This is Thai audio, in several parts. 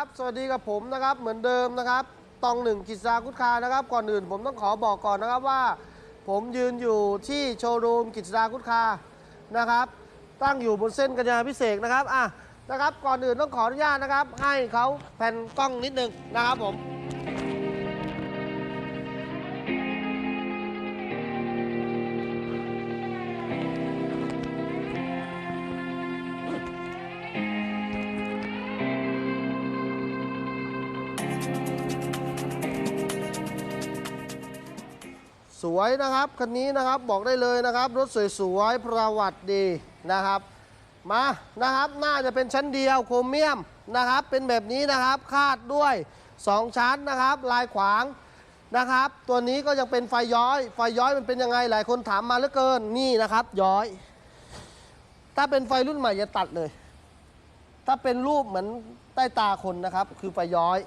ับสวัสดีกับผมนะครับ เหมือนเดิมนะครับ ตองหนึ่งกิจสาคุตคานะครับ ก่อนอื่นผมต้องขอบอกก่อนนะครับว่า ผมยืนอยู่ที่โชว์รูมกิจสาคุตคานะครับ ตั้งอยู่บนเส้นกัญญาพิเศษนะครับอะนะครับ ก่อนอื่นต้องขออนุญาตนะครับ ให้เขาแผ่นกล้องนิดนึงนะครับผม สวยนะครับคันนี้นะครับบอกได้เลยนะครับ รถสวยๆประวัติดีนะครับมานะครับน่าจะเป็นชั้นเดียวโครเมียมนะครับ เป็นแบบนี้นะครับคาดด้วย 2 ชั้นนะครับ ลายขวางนะครับ ตัวนี้ก็ยังเป็นไฟย้อย ไฟย้อยมันเป็นยังไงหลายคนถามมาเหลือเกินนี่นะครับ ย้อย ถ้าเป็นไฟรุ่นใหม่จะตัดเลย ถ้าเป็นรูปเหมือนใต้ตาคนนะครับ คือไฟย้อย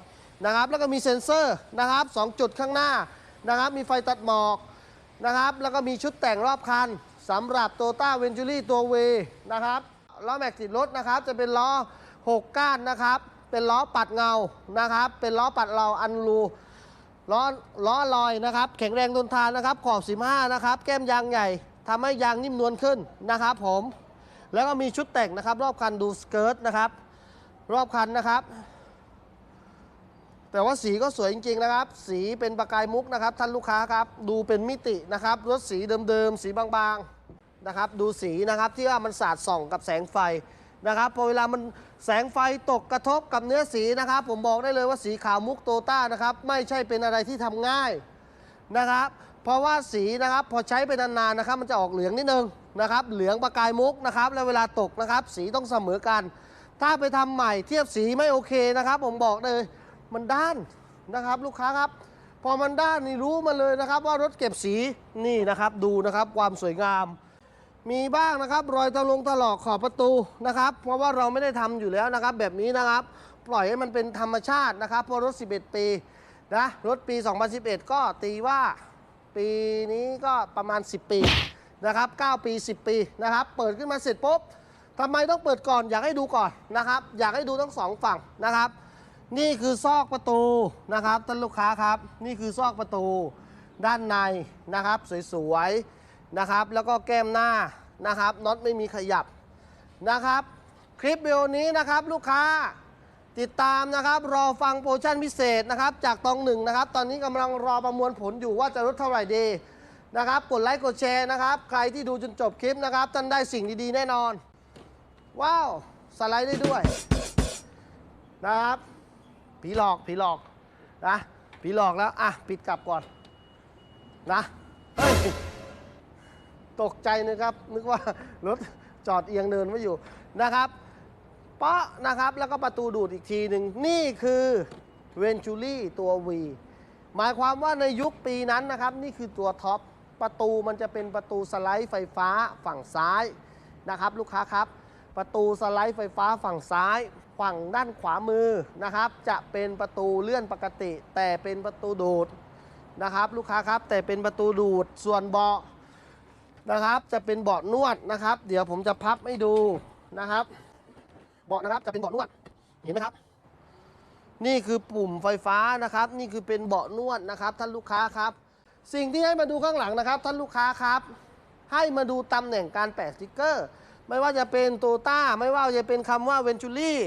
นะครับ แล้วก็มีเซ็นเซอร์นะครับสองจุดข้างหน้า นะครับ มีไฟตัดหมอกนะครับ แล้วก็มีชุดแต่งรอบคันสำหรับโตต้าเวนจูรี่ตัวเวนะครับล้อแม็กซ์ติดรถนะครับ จะเป็นล้อ 6 ก้านนะครับ เป็นล้อปัดเงานะครับ เป็นล้อปัดเราอันรูล้อล้อลอยนะครับ แข็งแรงทนทานนะครับ ขอบ 15 นะครับ แก้มยางใหญ่ทำให้ยางนิ่มนวลขึ้นนะครับผม แล้วก็มีชุดแต่งนะครับ รอบคันดูสเกิร์ตนะครับ รอบคันนะครับ แต่ว่าสีก็สวยจริงๆนะครับ สีเป็นประกายมุกนะครับ ท่านลูกค้าครับ ดูเป็นมิตินะครับรถสีเดิมๆ สีบางๆนะครับ ดูสีนะครับที่ว่ามันสาดส่องกับแสงไฟนะครับพอเวลามันแสงไฟตกกระทบกับเนื้อสีนะครับ ผมบอกได้เลยว่าสีขาวมุกโตต้านะครับ ไม่ใช่เป็นอะไรที่ทำง่ายนะครับ เพราะว่าสีนะครับพอใช้ไปนานๆนะครับ มันจะออกเหลืองนิดนึงนะครับ เหลืองประกายมุกนะครับ แล้วเวลาตกนะครับ สีต้องเสมอกัน ถ้าไปทำใหม่เทียบสีไม่โอเคนะครับ ผมบอกเลย มันด้านนะครับ ลูกค้าครับ พอมันด้านนี่รู้มาเลยนะครับ ว่ารถเก็บสีนี่นะครับ ดูนะครับความสวยงาม มีบ้างนะครับ รอยตะลงตลอกขอบประตูนะครับ เพราะว่าเราไม่ได้ทำอยู่แล้วนะครับ แบบนี้นะครับ ปล่อยให้มันเป็นธรรมชาตินะครับ เพราะรถ 11 ปีนะรถปี 2011 ก็ตีว่าปีนี้ก็ประมาณ 10 ปีนะครับ 9 ปี 10 ปีนะครับ เปิดขึ้นมาเสร็จปุ๊บทำไมต้องเปิดก่อน อยากให้ดูก่อนนะครับ อยากให้ดูทั้งสองฝั่งนะครับ นี่คือซอกประตูนะครับท่านลูกค้าครับ นี่คือซอกประตูด้านในนะครับ สวยๆนะครับ แล้วก็แก้มหน้านะครับน็อตไม่มีขยับนะครับ คลิปวิดีโอนี้นะครับลูกค้าติดตามนะครับ รอฟังโปรโมชั่นพิเศษนะครับ จากตองหนึ่งนะครับ ตอนนี้กำลังรอประมวลผลอยู่ว่าจะลดเท่าไหร่ดีนะครับ กดไลค์กดแชร์นะครับ ใครที่ดูจนจบคลิปนะครับท่านได้สิ่งดีๆแน่นอน ว้าว สไลด์ได้ด้วยนะครับ ผีหลอกผีหลอกนะผีหลอกแล้วอะปิดกลับก่อนนะเฮ้ยตกใจนะครับ นึกว่ารถจอดเอียงเดินไม่อยู่นะครับเปาะนะครับแล้วก็ประตูดูดอีกทีหนึ่งนี่คือเวนจูรี่ตัว V หมายความว่าในยุคปีนั้นนะครับ นี่คือตัวท็อปประตูมันจะเป็นประตูสไลด์ไฟฟ้าฝั่งซ้ายนะครับ ลูกค้าครับ ประตูสไลด์ไฟฟ้าฝั่งซ้ายฝั่งด้านขวามือนะครับ จะเป็นประตูเลื่อนปกติ แต่เป็นประตูดูดนะครับ ลูกค้าครับ แต่เป็นประตูดูดส่วนเบาะนะครับ จะเป็นเบาะนวดนะครับ เดี๋ยวผมจะพับให้ดูนะครับ เบาะนะครับจะเป็นเบาะนวดเห็นไหมครับนี่คือปุ่มไฟฟ้านะครับ นี่คือเป็นเบาะนวดนะครับ ท่านลูกค้าครับ สิ่งที่ให้มาดูข้างหลังนะครับ ท่านลูกค้าครับ ให้มาดูตำแหน่งการแปะสติกเกอร์ ไม่ว่าจะเป็นโตต้าไม่ว่าจะเป็นคำว่าเวนจูรี่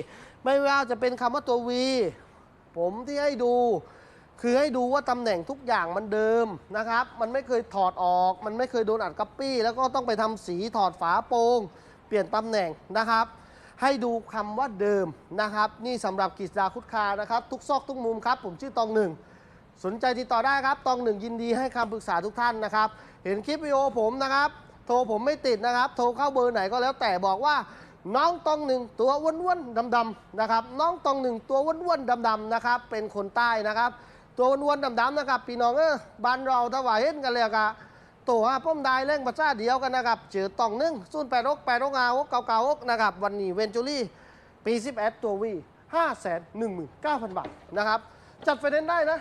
ไม่ว่าจะเป็นคำว่าตัววีผมที่ให้ดู คือให้ดูว่าตำแหน่งทุกอย่างมันเดิมนะครับ มันไม่เคยถอดออก มันไม่เคยโดนอัดก๊อปปี้ แล้วก็ต้องไปทำสีถอดฝาโปร่งเปลี่ยนตำแหน่งนะครับ ให้ดูคำว่าเดิมนะครับ นี่สำหรับกิจดาคุดคานะครับ ทุกซอกทุกมุมครับ ผมชื่อตองหนึ่งสนใจติดต่อได้ครับ ตองหนึ่งยินดีให้คำปรึกษาทุกท่านนะครับ เห็นคลิปวิดีโอผมนะครับ โทรผมไม่ติดนะครับ โทรเข้าเบอร์ไหนก็แล้วแต่บอกว่า น้องตองหนึ่งตัวอ้วนๆดำๆนะครับ น้องตองหนึ่งตัวอ้วนๆดำๆนะครับ เป็นคนใต้นะครับ ตัวอ้วนๆดำๆนะครับพี่น้องเออบ้านเราถวายเห็นกันเลยอะตัวป้อมได้เร่งประชาเดียวกันนะครับเจอตองหนึ่งศูนย์แปดกแปดกเอาเก่าๆนะครับ วันนี้เวนจูรี่ปี11ตัววีห้าแสนหนึ่งหมื่นเก้าพันบาทนะครับ จัดไฟแนนซ์ได้นะ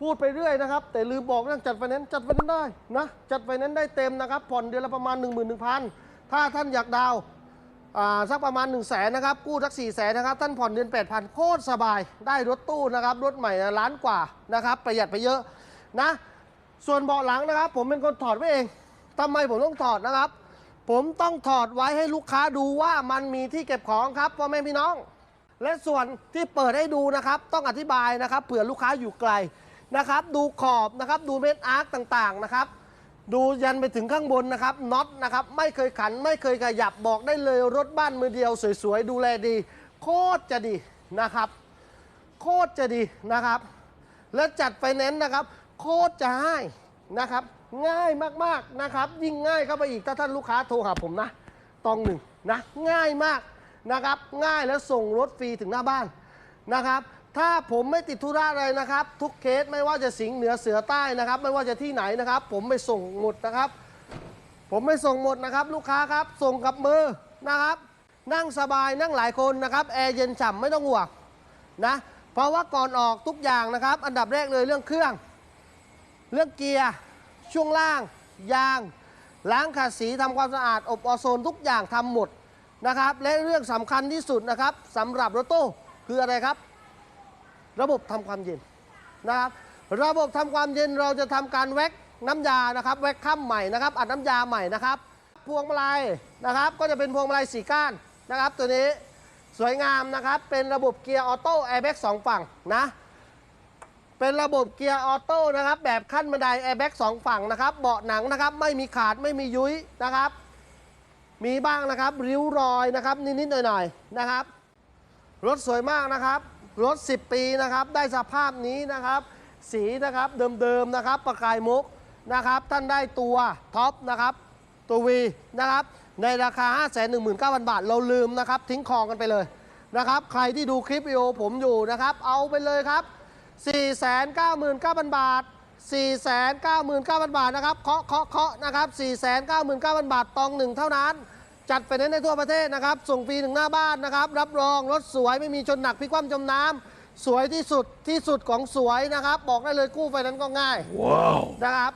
พูดไปเรื่อยนะครับ แต่ลืมบอกเรื่องจัดไฟแนนซ์จัดไฟแนนซ์ได้นะจัดไฟแนนซ์ได้เต็มนะครับ ผ่อนเดือนละประมาณ 1 1 0 0 0 ถ้าท่านอยากดาวสักประมาณ 1 0 0 0 0แสนนะครับ กู้สัก4 0 0แสนนะครับ ท่านผ่อนเดือน 8,000 โคตรสบาย ได้รถตู้นะครับ รถใหม่ล้านกว่านะครับ ประหยัดไปเยอะนะ ส่วนเบาะหลังนะครับ ผมเป็นคนถอดไว้เองทำไมผมต้องถอดนะครับ ผมต้องถอดไว้ให้ลูกค้าดูว่ามันมีที่เก็บของครับพ่อแม่พี่น้อง และส่วนที่เปิดให้ดูนะครับ ต้องอธิบายนะครับเผื่อลูกค้าอยู่ไกล นะครับ ดูขอบนะครับ ดูเม็ดอาร์คต่างๆนะครับ ดูยันไปถึงข้างบนนะครับน็อตนะครับ ไม่เคยขันไม่เคยขยับบอกได้เลยรถบ้านมือเดียว สวยๆ ดูแลดี โคตรจะดีนะครับ โคตรจะดีนะครับ แล้วจัดไฟแนนซ์นะครับ โคตรจะง่ายนะครับ ง่ายมากๆนะครับ ยิ่งง่ายเข้าไปอีกถ้าท่านลูกค้าโทรหาผมนะตองหนึ่งนะง่ายมากนะครับ ง่ายแล้วส่งรถฟรีถึงหน้าบ้านนะครับ ถ้าผมไม่ติดธุระอะไรนะครับ ทุกเคสไม่ว่าจะสิงห์เหนือเสือใต้นะครับ ไม่ว่าจะที่ไหนนะครับ ผมไปส่งหมดนะครับ ผมไม่ส่งหมดนะครับ ลูกค้าครับ ส่งกับมือนะครับ นั่งสบายนั่งหลายคนนะครับแอร์เย็นฉ่ำไม่ต้องห่วงนะเพราะว่าก่อนออกทุกอย่างนะครับ อันดับแรกเลยเรื่องเครื่อง เรื่องเกียร์ช่วงล่าง ยาง ล้างขัดสีทำความสะอาดอบอโซนทุกอย่างทำหมดนะครับ และเรื่องสำคัญที่สุดนะครับสำหรับรถตู้คืออะไรครับ ระบบทำความเย็นนะครับ ระบบทำความเย็นเราจะทำการแว็กน้ำยานะครับ แว็กข้ามใหม่นะครับ อัดน้ำยาใหม่นะครับ พวงมาลัยนะครับ ก็จะเป็นพวงมาลัยสีก้านนะครับ ตัวนี้สวยงามนะครับ เป็นระบบเกียร์ออโต้แอร์แบ็กสองฝั่งนะเป็นระบบเกียร์ออโต้นะครับแบบขั้นบันไดแอร์แบ็กสองฝั่งนะครับ เบาะหนังนะครับ ไม่มีขาดไม่มียุ้ยนะครับ มีบ้างนะครับ ริ้วรอยนะครับ นิดๆหน่อยๆนะครับ รถสวยมากนะครับ รถ 10 ปีนะครับ ได้สภาพนี้นะครับ สีนะครับเดิมๆนะครับ ประกายมุกนะครับ ท่านได้ตัวท็อปนะครับ ตัววีนะครับ ในราคา 5 1 9 0 0 0 บาท เราลืมนะครับ ทิ้งคองกันไปเลยนะครับ ใครที่ดูคลิปวิดีโอผมอยู่นะครับ เอาไปเลยครับ 499,000 บาท 499,000 บาทนะครับ เคาะเคาะเคาะนะครับ 499,000 บาท ตองหนึ่งเท่านั้น จัดไปในทั่วประเทศนะครับ ส่งฟรีถึงหน้าบ้านนะครับ รับรองรถสวยไม่มีชนหนักพลิกคว่ำจมน้ำสวยที่สุดที่สุดของสวยนะครับ บอกได้เลยกู้ไฟนั้นก็ง่ายนะครับ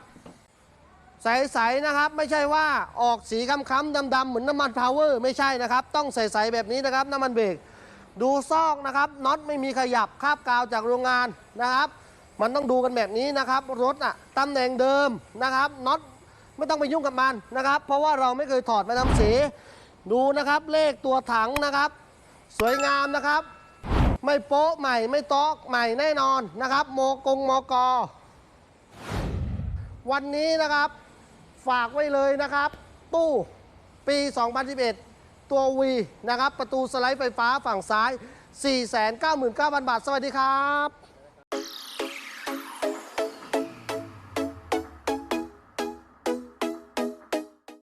ใสๆนะครับ ไม่ใช่ว่าออกสีค้ำๆดำๆเหมือนน้ำมันพาวเวอร์ไม่ใช่นะครับ ต้องใสๆแบบนี้นะครับ น้ำมันเบรกดูซอกนะครับน็อตไม่มีขยับคาบกาวจากโรงงานนะครับ มันต้องดูกันแบบนี้นะครับ รถอะตำแหน่งเดิมนะครับน็อต ไม่ต้องไปยุ่งกับมันนะครับ เพราะว่าเราไม่เคยถอดมาทำสี ดูนะครับเลขตัวถังนะครับ สวยงามนะครับ ไม่โป๊ะใหม่ไม่ตอกใหม่แน่นอนนะครับโมกงมกวันนี้นะครับฝากไว้เลยนะครับ ตู้ปี 2011 ตัว V นะครับ ประตูสไลด์ไฟฟ้าฝั่งซ้าย 499,000 บาท สวัสดีครับ